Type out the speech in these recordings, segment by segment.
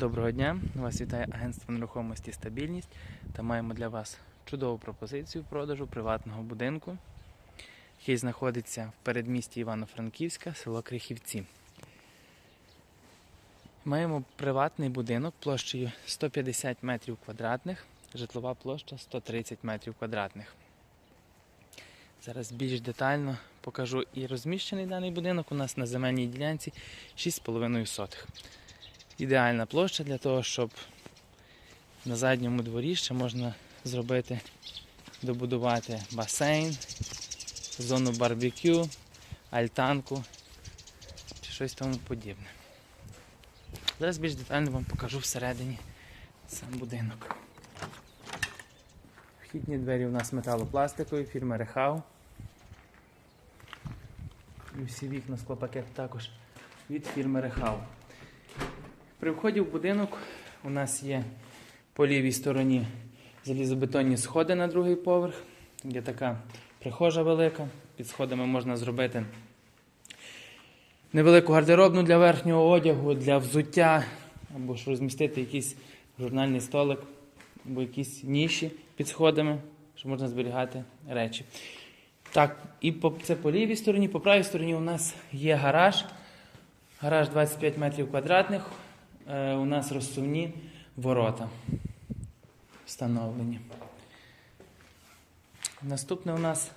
Доброго дня! Вас вітає агентство нерухомості стабільність та маємо для вас чудову пропозицію продажу приватного будинку, який знаходиться в передмісті Івано-Франківська, село Крихівці. Маємо приватний будинок площею 150 метрів квадратних, житлова площа 130 метрів квадратних. Зараз більш детально покажу і розміщений даний будинок у нас на земельній ділянці 6,5 сотих. Ідеальна площа для того, щоб на задньому дворі ще можна зробити, добудувати басейн, зону барбекю, альтанку чи щось тому подібне. Зараз більш детально вам покажу всередині сам будинок. Вхідні двері у нас металопластикові фірми Рехау. І всі вікна склопакет також від фірми Рехау. При вході в будинок у нас є по лівій стороні залізобетонні сходи на другий поверх. Є така прихожа велика. Під сходами можна зробити невелику гардеробну для верхнього одягу, для взуття, або ж розмістити якийсь журнальний столик, або якісь ніші під сходами, що можна зберігати речі. Так, і це по лівій стороні, по правій стороні у нас є гараж. Гараж 25 метрів квадратних. Е, у нас розсувні ворота встановлені. Наступне у нас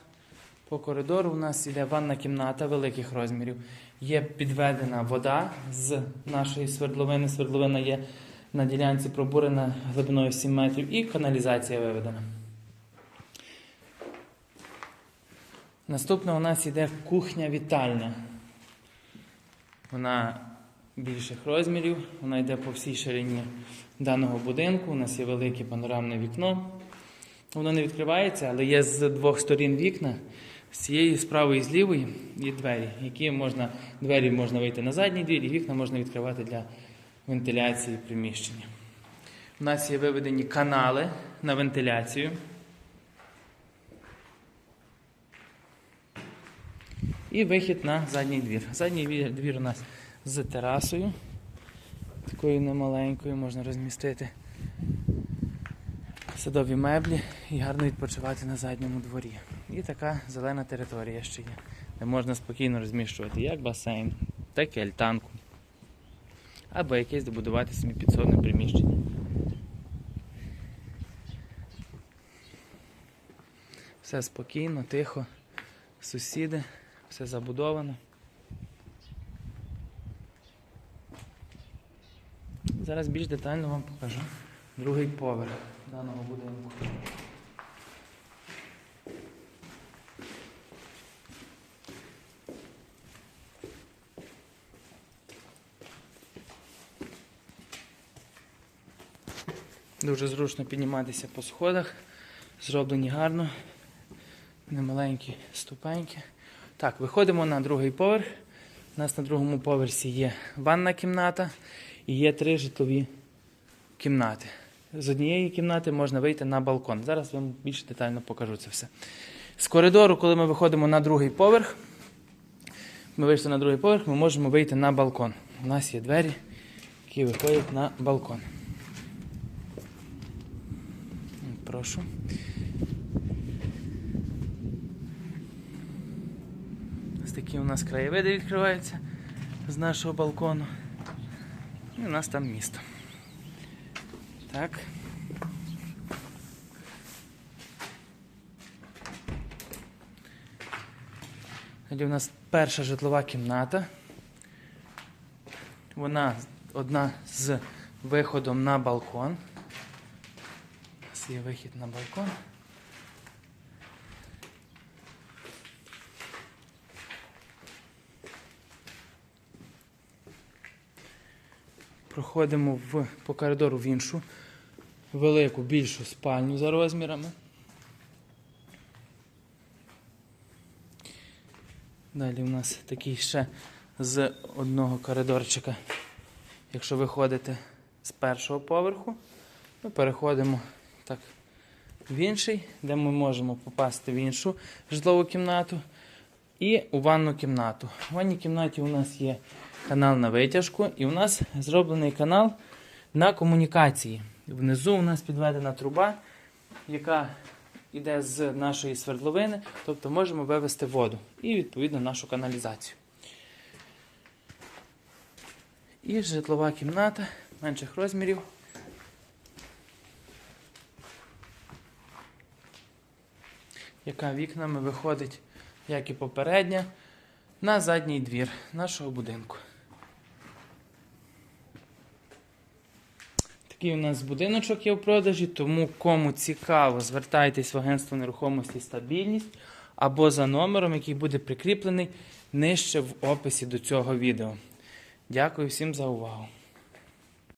по коридору у нас йде ванна кімната великих розмірів. Є підведена вода з нашої свердловини. Свердловина є на ділянці пробурена глибиною 7 метрів і каналізація виведена. Наступна у нас йде кухня-вітальня. Вона більших розмірів, вона йде по всій ширині даного будинку. У нас є велике панорамне вікно. Воно не відкривається, але є з двох сторін вікна, з цієї з правої і з лівої є двері, які можна, двері можна вийти на задній двір, і вікна можна відкривати для вентиляції приміщення. У нас є виведені канали на вентиляцію. І вихід на задній двір. Задній двір у нас з терасою, такою немаленькою, можна розмістити садові меблі і гарно відпочивати на задньому дворі. І така зелена територія ще є, де можна спокійно розміщувати як басейн, так і альтанку. Або якесь добудувати собі підсобне приміщення. Все спокійно, тихо, сусіди, все забудовано. Зараз більш детально вам покажу другий поверх даного будинку. Дуже зручно підніматися по сходах. Зроблені гарно. Немаленькі ступеньки. Так, виходимо на другий поверх. У нас на другому поверсі є ванна кімната і є три житлові кімнати. З однієї кімнати можна вийти на балкон. Зараз вам більш детально покажу це все. З коридору, коли ми виходимо на другий поверх, ми вийшли на другий поверх, ми можемо вийти на балкон. У нас є двері, які виходять на балкон. Прошу. Такі у нас краєвиди відкриваються з нашого балкону. І у нас там місто. Так. Далі у нас перша житлова кімната. Вона одна з виходом на балкон. У нас є вихід на балкон. Проходимо в, по коридору в іншу велику, більшу спальню за розмірами. Далі у нас такий ще з одного коридорчика. Якщо виходите з першого поверху, ми переходимо так в інший, де ми можемо попасти в іншу житлову кімнату і у ванну кімнату. У ванній кімнаті у нас є канал на витяжку, і у нас зроблений канал На комунікації. Внизу у нас підведена труба, яка йде з нашої свердловини, тобто можемо вивести воду і відповідно нашу каналізацію. І житлова кімната менших розмірів. Яка вікнами виходить, як і попередня, на задній двір нашого будинку. Такий у нас будиночок є в продажі, тому кому цікаво, звертайтесь в агентство нерухомості стабільність або за номером, який буде прикріплений нижче в описі до цього відео. Дякую всім за увагу.